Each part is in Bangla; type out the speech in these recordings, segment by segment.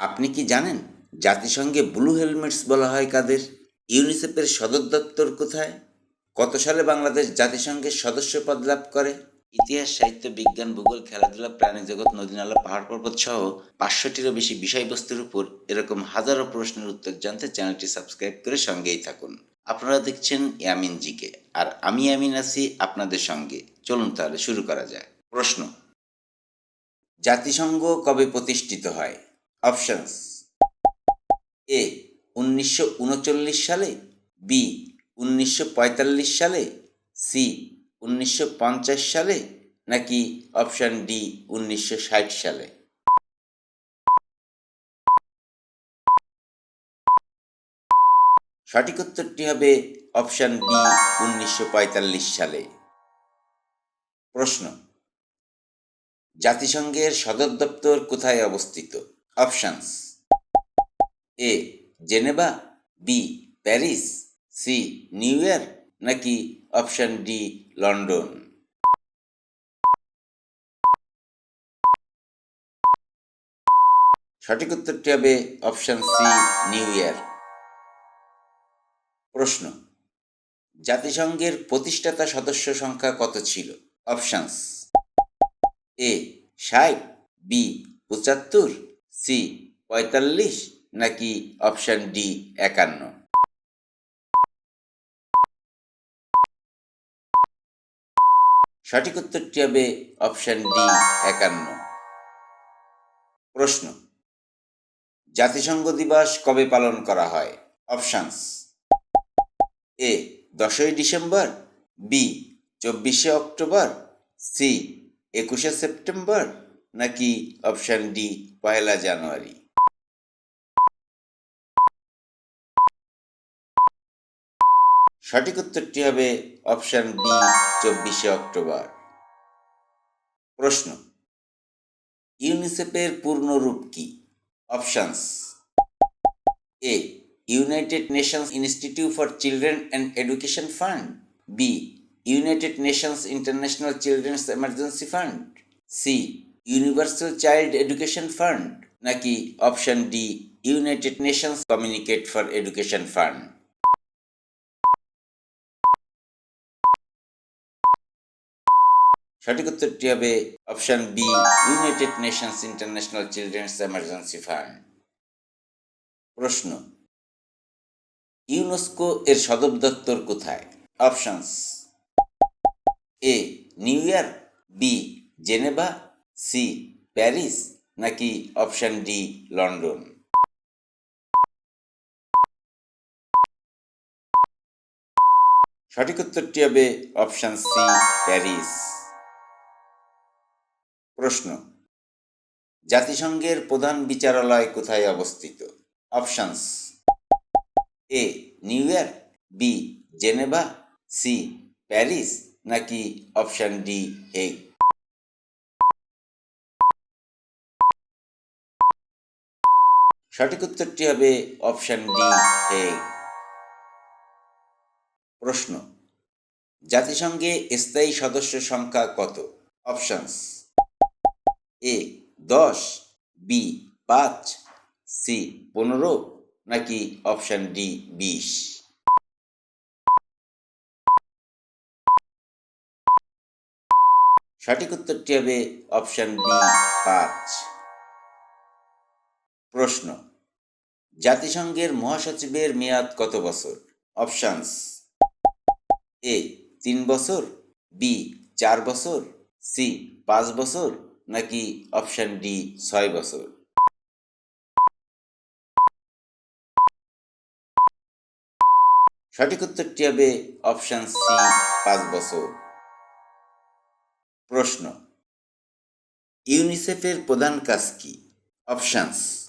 আপনি কি জানেন জাতিসংঘে ব্লু হেলমেটস বলা হয় কাদের? ইউনিসেফের সদর দপ্তর কোথায়? কত সালে বাংলাদেশ জাতিসংঘের সদস্য পদ লাভ করে? ইতিহাস, সাহিত্য, বিজ্ঞান, ভূগোল, খেলাধুলা, প্রাণী জগৎ নদীনালা পাহাড় পর্বত সহ পাঁচশোটিরও বেশি বিষয়বস্তুর উপর এরকম হাজারো প্রশ্নের উত্তর জানতে চ্যানেলটি সাবস্ক্রাইব করে সঙ্গেই থাকুন। আপনারা দেখছেন ইয়ামিন জিকে, আর আমি ইয়ামিন আছি আপনাদের সঙ্গে। চলুন তাহলে শুরু করা যায় প্রশ্ন। জাতিসংঘ কবে প্রতিষ্ঠিত হয়? অপশনস এ উনিশশো উনচল্লিশ সালে বি উনিশশো পঁয়তাল্লিশ সালে সি উনিশশো পঞ্চাশ সালে, নাকি অপশন ডি উনিশশো ষাট সালে? সঠিক উত্তরটি হবে অপশন বি উনিশশো পঁয়তাল্লিশ সালে। প্রশ্ন, জাতিসংঘের সদর দপ্তর কোথায় অবস্থিত? Options. A, Geneva, B, Paris, C, New York, নাকি অপশন ডি, লন্ডন? সঠিক উত্তরটি হবে অপশন সি, নিউ ইয়র্ক। প্রশ্ন, জাতিসংঘের প্রতিষ্ঠাতা সদস্য সংখ্যা কত ছিল? অপশনস, এ, ষাট, বি, পঁচাত্তর সি, পঁয়তাল্লিশ নাকি অপশন ডি, একান্ন? সঠিক উত্তরটি হবে অপশন ডি, একান্ন। প্রশ্ন, জাতিসংঘ দিবস কবে পালন করা হয়? অপশনস, এ, দশই ডিসেম্বর, বি, চব্বিশে অক্টোবর, সি, একুশে সেপ্টেম্বর নাকি অপশন ডি পয়লা জানুয়ারি? সঠিক উত্তরটি হবে অপশন বি চব্বিশে অক্টোবর। প্রশ্ন, ইউনিসেফের পূর্ণ রূপ কি? Options A United Nations Institute for Children and Education Fund B United Nations International Children's Emergency Fund C Universal Child Education Fund নাকি option D United Nations Communicate for Education Fund সঠিক উত্তরটি হবে option B United Nations International Children's Emergency Fund প্রশ্ন ইউনেস্কো এর সদর দপ্তর কোথায়? Options A New York B Geneva C, Paris নাকি অপশন ডি, লন্ডন? সঠিক উত্তরটি হবে অপশন সি, প্যারিস। প্রশ্ন, জাতিসংঘের প্রধান বিচারালয় কোথায় অবস্থিত? Options A, New York, B, Geneva, C, Paris নাকি অপশন ডি, হেগ? সঠিক উত্তরটি হবে অপশন ডি, এ। প্রশ্ন, জাতিসংঘে স্থায়ী সদস্য সংখ্যা কত? অপশনস, এ, দশ, বি, পাঁচ, সি, পনেরো, নাকি অপশন ডি, বিশ? সঠিক উত্তরটি হবে অপশন বি পাঁচ। প্রশ্ন, জাতিসংঘের মহাসচিবের মেয়াদ কত বছর? অপশনস, এ, তিন বছর, বি, চার বছর, সি, পাঁচ বছর, নাকি অপশন ডি, ছয় বছর? সঠিক উত্তরটি হবে অপশন সি, পাঁচ বছর। প্রশ্ন, ইউনিসেফের প্রধান কাজ কি? অপশনস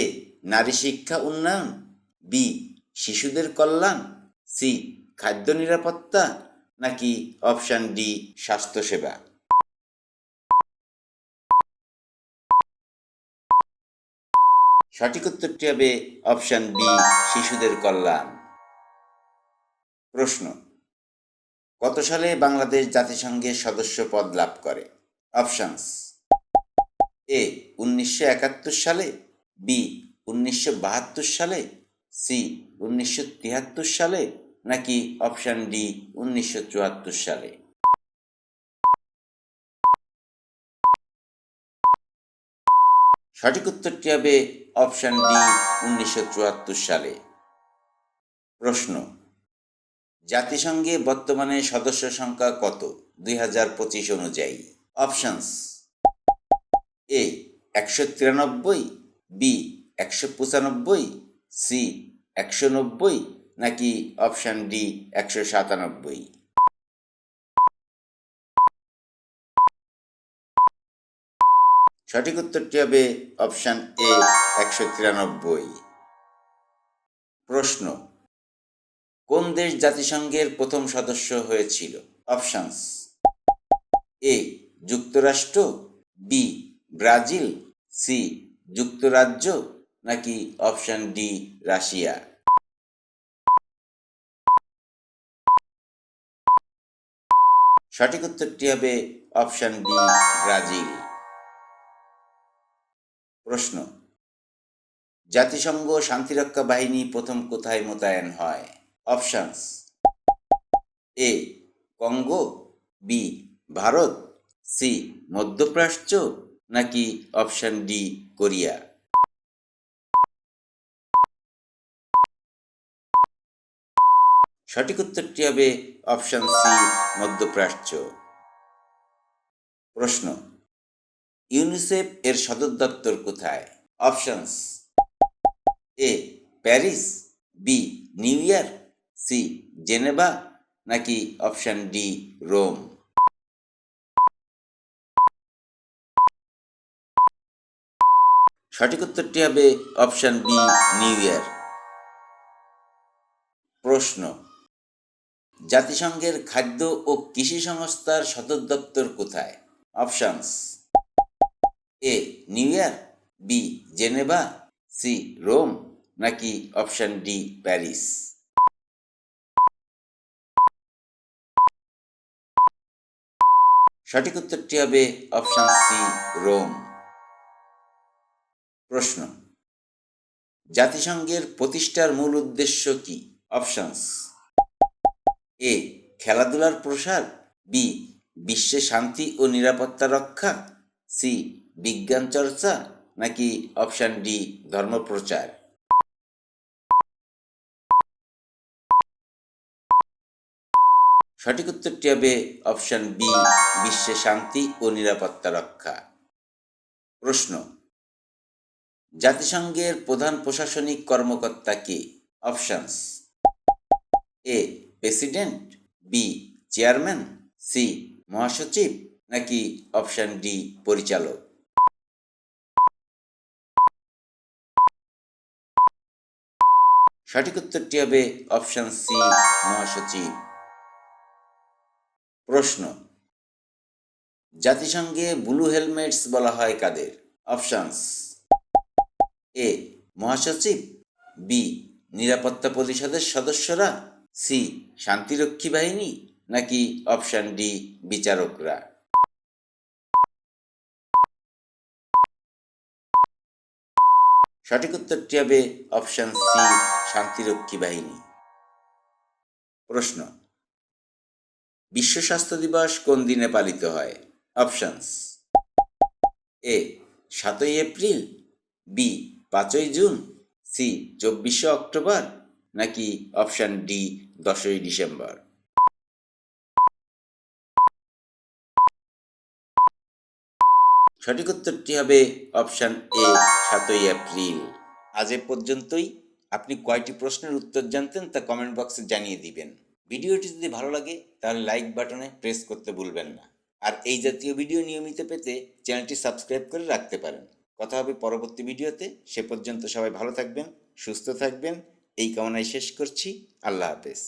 এ নারী শিক্ষা উন্নয়ন, বি শিশুদের কল্যাণ, সি খাদ্য নিরাপত্তা, নাকি অপশন ডি স্বাস্থ্যসেবা? সঠিক উত্তরটি হবে অপশন বি শিশুদের কল্যাণ। প্রশ্ন, কত সালে বাংলাদেশ জাতিসংঘের সদস্য পদ লাভ করে? অপশনস, এ উনিশশো একাত্তর সালে বি, উনিশশো বাহাত্তর সালে, সি, উনিশশো তিয়াত্তর সালে, নাকি অপশান ডি, উনিশশো চুয়াত্তর সালে? সঠিক উত্তরটি হবে অপশান ডি, উনিশশো চুয়াত্তর সালে। প্রশ্ন, জাতিসংঘে বর্তমানে সদস্য সংখ্যা কত? দুই হাজার পঁচিশ অনুযায়ী। অপশানস, এ, একশো তিরানব্বই বি একশো পঁচানব্বই সি একশো নব্বই, নাকি অপশান ডি একশো সাতানব্বই? সঠিক উত্তরটি হবে অপশান এ একশো তিরানব্বই। প্রশ্ন, কোন দেশ জাতিসংঘের প্রথম সদস্য হয়েছিল? অপশানস এ যুক্তরাষ্ট্র বি ব্রাজিল সি যুক্তরাজ্য নাকি অপশান ডি রাশিয়া? সঠিক উত্তরটি হবে অপশান বি ব্রাজিল। প্রশ্ন, জাতিসংঘ শান্তিরক্ষা বাহিনী প্রথম কোথায় মোতায়েন হয়? Options, A, Congo, B, Bharat, C, মধ্যপ্রাচ্য নাকি অপশান ডি কোরিয়া। সঠিক উত্তরটি হবে অপশান সি, মধ্যপ্রাচ্য। প্রশ্ন, ইউনিসেফ এর সদর দপ্তর কোথায়? Options A, Paris, B, New York, C, Geneva, নাকি অপশান ডি, রোম? সঠিক উত্তরটি হবে অপশান বি, নিউ ইয়ার। প্রশ্ন, জাতিসংঘের খাদ্য ও কৃষি সংস্থার সদর দপ্তর কোথায়? Options, A, New York, B, Geneva, C, Rome, নাকি অপশান ডি, প্যারিস? সঠিক উত্তরটি হবে অপশান সি, রোম। প্রশ্ন। জাতিসংঘের প্রতিষ্ঠার মূল উদ্দেশ্য কি? অপশানস। এ, খেলাধুলার প্রসার। বি, বিশ্বে শান্তি ও নিরাপত্তা রক্ষা। সি, বিজ্ঞান চর্চা। নাকি অপশান ডি, ধর্মপ্রচার। সঠিক উত্তরটি হবে অপশান বি, বিশ্বে শান্তি ও নিরাপত্তা রক্ষা। প্রশ্ন জাতিসংঘের প্রধান প্রশাসনিক কর্মকর্তা কে? Options. A, president, B, chairman, C, মহাসচিব, নাকি অপশান ডি, পরিচালক? সঠিক উত্তরটি হবে অপশান সি, মহাসচিব। প্রশ্ন। জাতিসংঘে ব্লু হেলমেটস বলা হয় কাদের? অপশানস। এ মহাসচিব, বি নিরাপত্তা পরিষদের সদস্যরা, সি শান্তিরক্ষী বাহিনী, নাকি অপশান ডি বিচারকরা? সঠিক উত্তরটি হবে অপশান সি শান্তিরক্ষী বাহিনী। প্রশ্ন, বিশ্ব স্বাস্থ্য দিবস কোন দিনে পালিত হয়? অপশানস, এ সাতই এপ্রিল, বি পাঁচই জুন, সি, চব্বিশে অক্টোবর, নাকি অপশান ডি, দশই ডিসেম্বর? সঠিক উত্তরটি হবে অপশান এ, সাতই এপ্রিল। আজ এ পর্যন্তই। আপনি কয়টি প্রশ্নের উত্তর জানতেন তা কমেন্ট বক্সে জানিয়ে দিবেন। ভিডিওটি যদি ভালো লাগে, তাহলে লাইক বাটনে প্রেস করতে ভুলবেন না। আর এই জাতীয় ভিডিও নিয়মিত পেতে চ্যানেলটি সাবস্ক্রাইব করে রাখতে পারেন। কথা হবে পরবর্তী ভিডিওতে। সে পর্যন্ত সবাই ভালো থাকবেন, সুস্থ থাকবেন। এই কামনায় শেষ করছি। আল্লাহ হাফেজ।